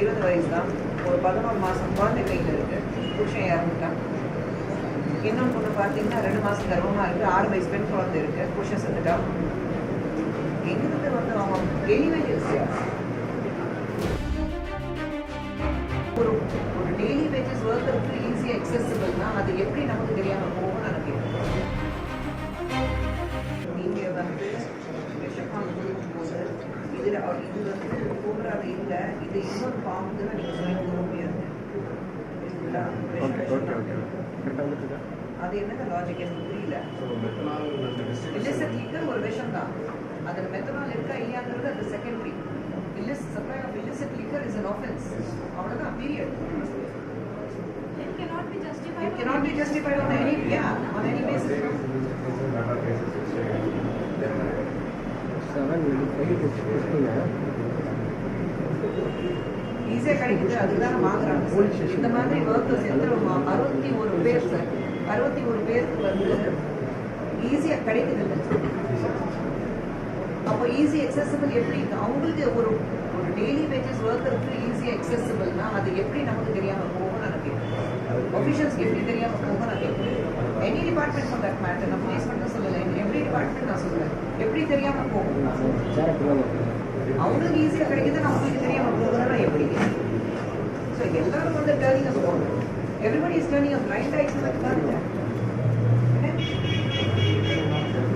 இருபது வயசு தான் ஒரு பதினோரு மாதம் குழந்தை கையில் இருக்குது புருஷன் இறந்துட்டான். இன்னொன்று பொண்ணு பார்த்தீங்கன்னா ரெண்டு மாதம் கர்வமாக இருக்குது ஆறு வயசு பெண் குழந்தை இருக்குது புருஷன் செத்துட்டான். எங்கிருந்து வந்து அவங்க டெய்லி வேஜஸ் ஒரு ஒரு டெய்லி வேஜஸ் ஒர்க்கருக்கு ஈஸியாக எக்ஸசிபிள்னா அது எப்படி நமக்கு தெரியாமல் போகும்னு நினைக்கிறேன் நீங்கள் வந்து இதில் இது வந்து கூடுறாத இல்லை இது இன்னொரு சொல்லி முடியாது. அது என்னங்க லாஜிக் எனக்கு புரியல. Liquor ஒரு விஷம் தான். அதில் மெத்தனால் இருக்கா இல்லையாங்கிறது அது செகண்டரி அவ்வளோதான் period it cannot be justified on any yeah on any ஈஸியாக கிடைக்குது. அதுதான் வாங்குறாங்க இந்த மாதிரி ஒர்க்கர்ஸ் எத்தனை அறுபத்தி ஒரு பேர் சார் அறுபத்தி ஒரு பேருக்கு வந்து ஈஸியாக கிடைக்குது அப்போ ஈஸி accessible எப்படி? அவங்களுக்கு ஒரு ஒரு டெய்லி வேஜஸ் ஒர்க்கருக்கு ஈஸி accessibleனா அது எப்படி நமக்கு தெரியாம போகும் நான் கேட்குறேன். எப்படி தெரியாம போகும் நான் கேட்குறேன். Any department for that matter நான் சொல்லலை. எவ்ரி டிபார்ட்மெண்ட் அவங்களுக்கு தெரியாம போகும் அவங்களுக்கு ஈஸியாக கிடைக்குது நம்மளுக்கு தெரியாம போகுதுன்னா எப்படி ஸோ எல்லாரும் வந்து டேர்னிங் அப் போகணும் everybody is turning up right ஆயிடுச்சு தான்